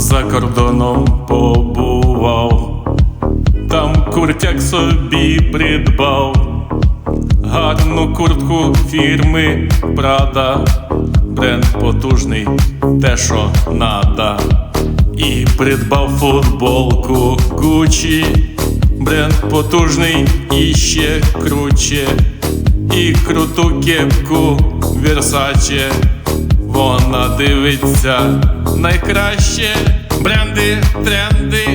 За кордоном побував, там куртяк собі придбав, гарну куртку фірми Прада, бренд потужний, те, що надо. І придбав футболку Гуччі, бренд потужний і ще круче, і круту кепку Versace вона дивиться найкраще. Бренди, тренди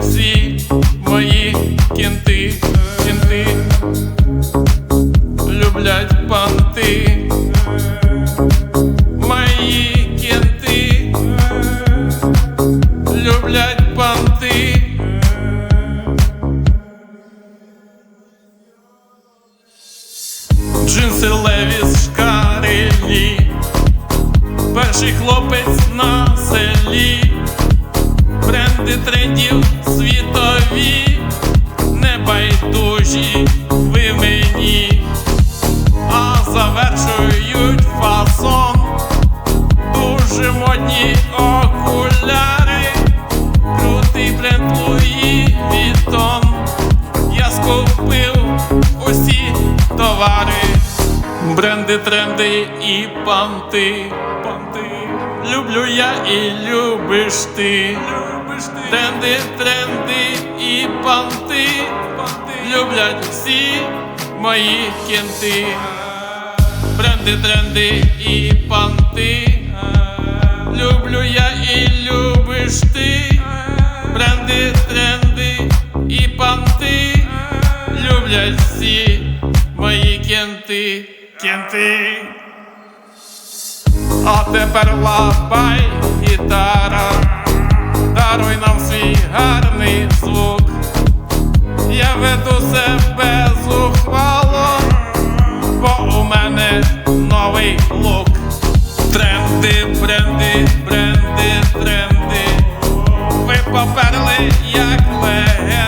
всі мої кінти. Кінти. Люблять панти. Мої кінти люблять панти. Джинси левіс шкарелі, перший хлопець на селі, бренди трендів світові, небайдужі ви мені, а завершують фасон дуже модні окуляри, крутий бренд Луї Вітон. Я скупив усі товари, бренди, тренди і панти. Люблю я і любиш ти. Тренди, тренди і панти. Люблять всі мої кінти. Бренди, тренди і панти. Люблю я і любиш ти. Бренди, тренди і панти. Люблять всі мої кенти. Кенти. А тепер лапай гітара. Даруй нам свій гарний звук. Я веду себе зухвало, бо у мене новий лук. Тренди, бренди, бренди, тренди. Ви поперли, як легенди,